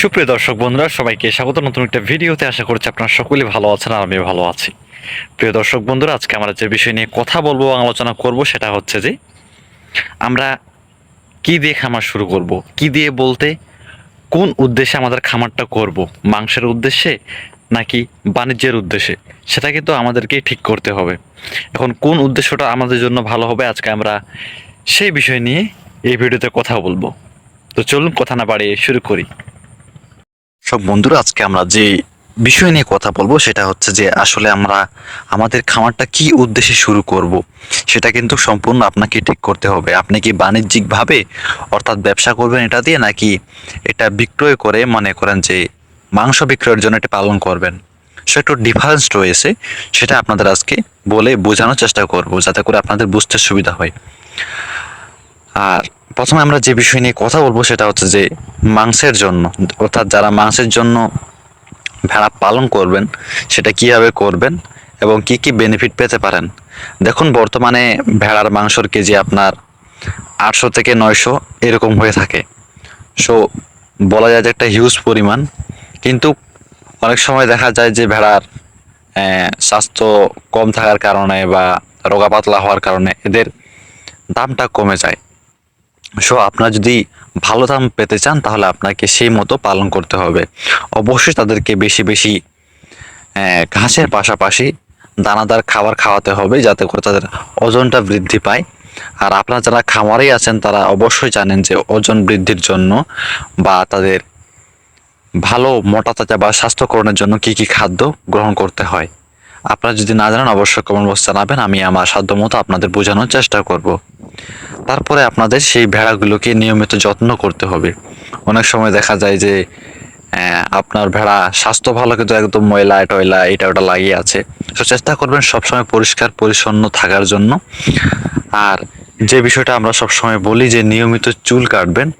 সুপ্রিয় দর্শক বন্ধুরা, সবাইকে স্বাগত। নতুন একটা ভিডিওতে আশা করছি আপনারা সকলেই ভালো আছেন আর আমি ভালো আছি। প্রিয় দর্শক বন্ধুরা, আজকে আমরা যে বিষয় নিয়ে কথা বলব আলোচনা করব সেটা হচ্ছে যে, আমরা কি দিয়ে খামার শুরু করব, কি দিয়ে বলতে কোন উদ্দেশ্যে আমাদের খামারটা করব, মাংসের উদ্দেশ্যে নাকি বাণিজ্যের উদ্দেশ্যে, সেটা কিন্তু আমাদেরকেই ঠিক করতে হবে। এখন কোন উদ্দেশ্যটা আমাদের জন্য ভালো হবে আজকে আমরা সেই বিষয় নিয়ে এই ভিডিওতে কথা বলব। তো চলুন, কথা না বাড়িয়ে শুরু করি। সব বন্ধুরা, আজকে আমরা যে বিষয় নিয়ে কথা বলব সেটা হচ্ছে যে আসলে আমরা আমাদের খামারটা কি উদ্দেশ্যে শুরু করব, সেটা কিন্তু সম্পূর্ণ আপনাকে ঠিক করতে হবে। আপনি কি বাণিজ্যিকভাবে অর্থাৎ ব্যবসা করবেন এটা দিয়ে, নাকি এটা বিক্রয় করে মনে করেন যে মাংস বিক্রয়ের জন্য এটা পালন করবেন? সে, একটু ডিফারেন্স রয়েছে, সেটা আপনাদের আজকে বলে বোঝানোর চেষ্টা করব, যাতে করে আপনাদের বুঝতে সুবিধা হয়। আর প্রথমে আমরা যে বিষয় নিয়ে কথা বলব সেটা হচ্ছে যে মাংসের জন্য, অর্থাৎ যারা মাংসের জন্য ভেড়া পালন করবেন, সেটা কীভাবে করবেন এবং কি কি বেনিফিট পেতে পারেন? দেখুন, বর্তমানে ভেড়ার মাংসর কেজি আপনার আটশো থেকে নয়শো এরকম হয়ে থাকে। সো বলা যায় যে একটা হিউজ পরিমাণ। কিন্তু অনেক সময় দেখা যায় যে ভেড়ার স্বাস্থ্য কম থাকার কারণে বা রোগা পাতলা হওয়ার কারণে এদের দামটা কমে যায়। সো আপনারা যদি ভালো দাম পেতে চান, তাহলে আপনাকে সেই মতো পালন করতে হবে। অবশ্যই তাদেরকে বেশি বেশি ঘাসের পাশাপাশি দানাদার খাবার খাওয়াতে হবে, যাতে করে তাদের ওজনটা বৃদ্ধি পায়। আর আপনারা যারা খামারেই আছেন, তারা অবশ্যই জানেন যে ওজন বৃদ্ধির জন্য বা তাদের ভালো মোটা তাজা বা স্বাস্থ্যকরণের জন্য কি কি খাদ্য গ্রহণ করতে হয়। আপনারা যদি না জানেন, অবশ্যই কমেন্ট বক্সে জানাবেন, আমি আমার সাধ্য মতো আপনাদের বোঝানোর চেষ্টা করব। তারপরে আপনাদের সেই ভেড়াগুলোকে নিয়মিত যত্ন করতে হবে। অনেক সময় দেখা যায় যে আপনার ভেড়া স্বাস্থ্য ভালো, কিন্তু একদম ময়লা, টয়লা, এটা ওটা লাগিয়ে আছে। তো চেষ্টা করবেন সবসময় পরিষ্কার, পরিচ্ছন্ন থাকার জন্য। আর যে বিষয়টা আমরা সবসময় বলি যে, নিয়মিত চুল কাটবেন।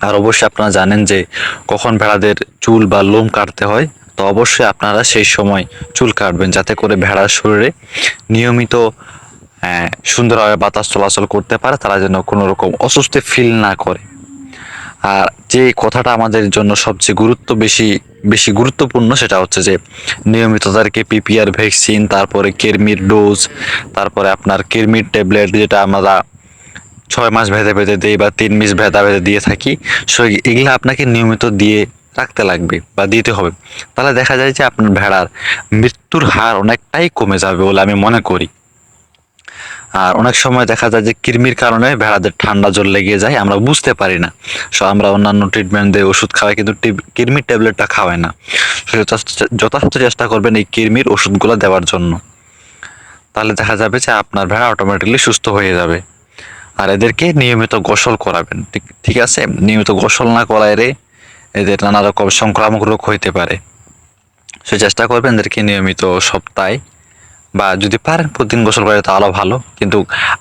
আর অবশ্যই আপনারা জানেন যে, কখন ভেড়াদের চুল বা লোম কাটতে হয়। তো অবশ্যই আপনারা সেই সময় চুল কাটবেন যাতে করে ভেড়ার শরীরে নিয়মিত সুন্দরভাবে বাতাস চলাচল করতে পারে, তারা যেন কোনো রকম অস্বস্তি ফিল না করে। আর যে কথাটা আমাদের জন্য সবচেয়ে গুরুত্ব বেশি বেশি গুরুত্বপূর্ণ সেটা হচ্ছে যে, নিয়মিত তাদেরকে পিপিআর ভ্যাকসিন তারপরে কেরমির ডোজ তারপরে আপনার কেরমির ট্যাবলেট যেটা আমরা ছয় মাস ভেদে ভেদে দিই বা তিন মাস ভেদা ভেদে দিয়ে থাকি। সো এগুলো আপনাকে নিয়মিত দিয়ে রাখতে লাগবে বা দিতে হবে। তাহলে দেখা যায় যে আপনার ভেড়ার মৃত্যুর হার অনেকটাই কমে যাবে বলে আমি মনে করি। আর অনেক সময় দেখা যায় যে কৃমির কারণে ভেড়াদের ঠান্ডা জ্বর লেগে যায়, আমরা বুঝতে পারি না। সো আমরা অন্যান্য ট্রিটমেন্ট দিয়ে ওষুধ খাওয়াই কিন্তু কৃমির ট্যাবলেটটা খাওয়াই না। যথাযথ চেষ্টা করবেন এই কৃমির ওষুধগুলো দেওয়ার জন্য। তাহলে দেখা যাবে যে আপনার ভেড়া অটোমেটিকলি সুস্থ হয়ে যাবে। আর এদেরকে নিয়মিত গোসল করাবেন ঠিক আছে? নিয়মিত গোসল না করাইলে এদের নানা রকম সংক্রামক রোগ হইতে পারে। সে চেষ্টা করবেন এদেরকে নিয়মিত সপ্তাহে বা যদি পারেন প্রতিদিন গোসল করে তাহলে ভালো। কিন্তু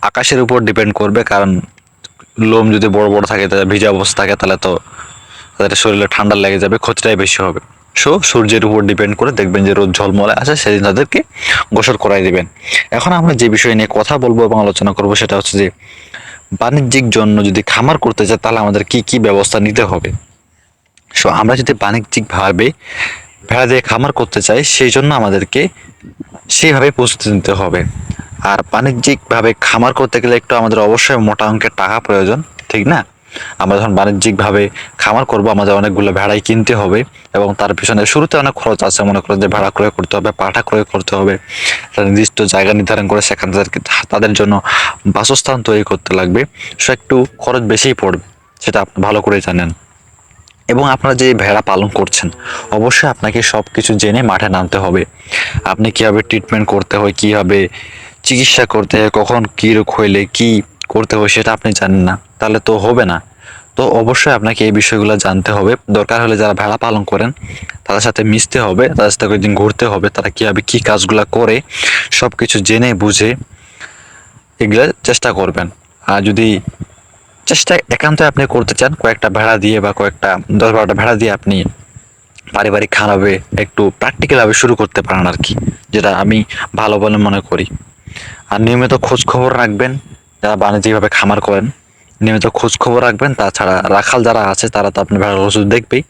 আকাশের উপর ডিপেন্ড করবে কারণ লোম যদি বড় বড় থাকে তাহলে ভিজা অবস্থা থাকে, তাহলে তো তাদের শরীরে ঠান্ডা লেগে যাবে, ক্ষতিটাই বেশি হবে। সো সূর্যের উপর ডিপেন্ড করে দেখবেন যে রোদ ঝলমলে আছে, সেদিন তাদেরকে গোসল করাই দিবেন। এখন আমরা যে বিষয় নিয়ে কথা বলব এবং আলোচনা করব, সেটা হচ্ছে যে বাণিজ্যিক জন্য যদি খামার করতে চায়, তাহলে আমাদের কি কি ব্যবস্থা নিতে হবে? সো আমরা যদি বাণিজ্যিকভাবে ভেড়া দিয়ে খামার করতে চাই, সেই জন্য আমাদেরকে সেইভাবে প্রস্তুতি নিতে হবে। আর বাণিজ্যিকভাবে খামার করতে গেলে একটু আমাদের অবশ্যই মোটা অঙ্কের টাকা প্রয়োজন, ঠিক না? আমরা যখন বাণিজ্যিকভাবে খামার করব, আমাদের অনেকগুলো ভেড়াই কিনতে হবে এবং তার পিছনে শুরুতে অনেক খরচ আছে। মনে করো যে ভেড়া ক্রয় করতে হবে, পাঠা ক্রয় করতে হবে নির্দিষ্ট জায়গা নির্ধারণ করে সেখানে তাদেরকে, তাদের জন্য বাসস্থান তৈরি করতে লাগবে। সো, একটু খরচ বেশিই পড়বে, সেটা আপনি ভালো করে জানেন। এবং আপনারা যে ভেড়া পালন করছেন, অবশ্যই আপনাকে সব কিছু জেনে মাঠে নামতে হবে। আপনি কীভাবে ট্রিটমেন্ট করতে হয়, কীভাবে চিকিৎসা করতে হয়, কখন কী রোগ হইলে কী করতে হয় সেটা আপনি জানেন না। তাহলে তো হবে না। তো অবশ্যই আপনাকে এই বিষয়গুলো জানতে হবে। দরকার হলে যারা ভেড়া পালন করেন, তাদের সাথে মিশতে হবে, তাদের সাথে কয়েকদিন ঘুরতে হবে, তারা কীভাবে কী কাজগুলো করে সব কিছু জেনে বুঝে এগুলো চেষ্টা করবেন। আর যদি চেষ্টা একান্ত আপনি করতে চান, কয়েকটা ভেড়া দিয়ে বা কয়েকটা দশ বারোটা ভেড়া দিয়ে আপনি পারিবারিক খারাপে একটু প্র্যাকটিক্যালভাবে শুরু করতে পারেন আর কি, যেটা আমি ভালো বলে মনে করি। আর নিয়মিত খোঁজ খবর রাখবেন, যারা বাণিজ্যিকভাবে খামার করেন, নিয়মিত খোঁজ খবর রাখবেন। তাছাড়া রাখাল যারা আছে, তারা তো আপনি ভেড়াগুলো শুধু দেখবেই।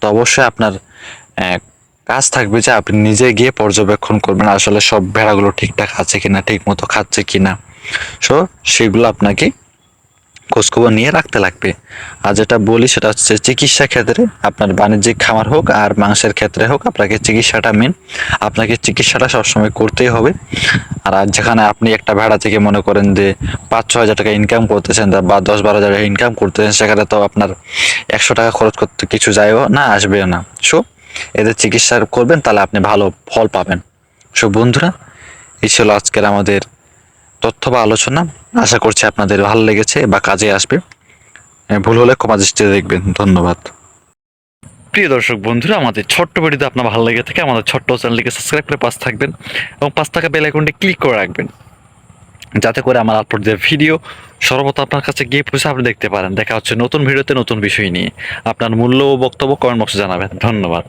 তো অবশ্যই আপনার কাজ থাকবে যে আপনি নিজে গিয়ে পর্যবেক্ষণ করবেন, আসলে সব ভেড়াগুলো ঠিকঠাক আছে কিনা ঠিক মতো খাচ্ছে কিনা। সো সেগুলো আপনাকে খোঁজখবর নিয়ে রাখতে লাগবে। আর যেটা বলি সেটা হচ্ছে চিকিৎসা ক্ষেত্রে আপনার বাণিজ্যিক খামার হোক আর মাংসের ক্ষেত্রে হোক আপনাকে চিকিৎসাটা মেন আপনাকে চিকিৎসাটা সবসময় করতেই হবে। আর যেখানে আপনি একটা ভেড়া থেকে মনে করেন যে পাঁচ ছ হাজার টাকা ইনকাম করতেছেন বা দশ, বারো হাজার টাকা ইনকাম করতেছেন, সেখানে তো আপনার একশো টাকা খরচ করতে কিছু যায়ও না আসবেও না। সো এদের চিকিৎসা করবেন, তাহলে আপনি ভালো ফল পাবেন। সো বন্ধুরা, এই ছিল আজকের আমাদের তথ্য বা আলোচনা আশা করছি আপনাদের ভালো লেগেছে বা কাজে আসবে। ভুল হলে ক্ষমা দৃষ্টিতে দেখবেন। ধন্যবাদ। প্রিয় দর্শক বন্ধুরা, আমাদের ছোট্ট ভিডিওতে আপনার ভালো লেগে থাকে, আমাদের ছোট্ট চ্যানেলটিকে সাবস্ক্রাইব করে পাশ থাকবেন এবং পাঁচ টাকা বেল আইকনটি ক্লিক করে রাখবেন। যাতে করে আমার আপলোড দেওয়া ভিডিও সর্বত আপনার কাছে গিয়ে পৌঁছে আপনি দেখতে পারেন। দেখা হচ্ছে নতুন ভিডিওতে নতুন বিষয় নিয়ে। আপনার মূল্য ও বক্তব্য কমেন্ট বক্সে জানাবেন। ধন্যবাদ।